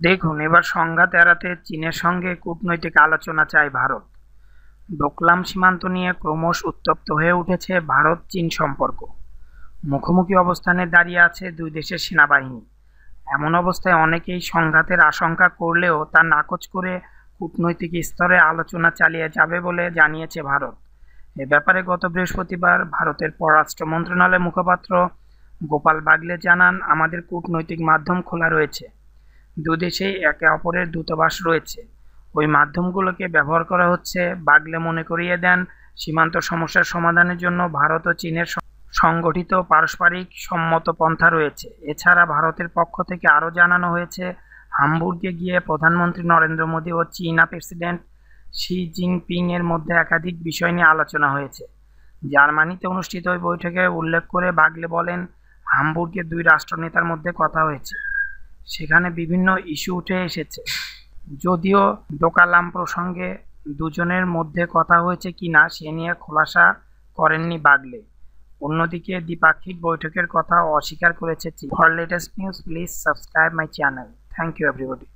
দেখুন, এবার সংঘাত এড়াতে চীনের সঙ্গে কূটনৈতিক আলোচনা চায় ভারত। ডোকলাম সীমান্ত নিয়ে ক্রমশ উত্তপ্ত হয়ে উঠেছে ভারত চীন সম্পর্ক। মুখোমুখি অবস্থানে দাঁড়িয়ে আছে দুই দেশের সেনাবাহিনী। এমন অবস্থায় অনেকেই সংঘাতের আশঙ্কা করলেও তা নাকচ করে কূটনৈতিক স্তরে আলোচনা চালিয়ে যাবে বলে জানিয়েছে ভারত। এ ব্যাপারে গত বৃহস্পতিবার ভারতের পররাষ্ট্র মন্ত্রণালয়ের মুখপাত্র গোপাল বাগলে জানান, আমাদের কূটনৈতিক মাধ্যম খোলা রয়েছে। দুদেশেই একে অপরের দূতাবাস রয়েছে। ওই মাধ্যমগুলোকে ব্যবহার করা হচ্ছে। বাগলে মনে করিয়ে দেন, সীমান্ত সমস্যার সমাধানের জন্য ভারত ও চীনের সংগঠিত পারস্পরিক সম্মত পন্থা রয়েছে। এছাড়া ভারতের পক্ষ থেকে আরও জানানো হয়েছে, হামবুর্গে গিয়ে প্রধানমন্ত্রী নরেন্দ্র মোদী ও চীনা প্রেসিডেন্ট শি জিনপিং এর মধ্যে একাধিক বিষয় নিয়ে আলোচনা হয়েছে। জার্মানিতে অনুষ্ঠিত ওই বৈঠকে উল্লেখ করে বাগলে বলেন, হামবুর্গে দুই রাষ্ট্রনেতার মধ্যে কথা হয়েছে। সেখানে বিভিন্ন ইস্যু উঠে এসেছে। যদিও ডোকালাম প্রসঙ্গে দুজনের মধ্যে কথা হয়েছে কি না, সে নিয়ে খোলাসা করেননি বাগলে। অন্যদিকে দ্বিপাক্ষিক বৈঠকের কথা অস্বীকার করেছে for latest news please subscribe my channel thank you everybody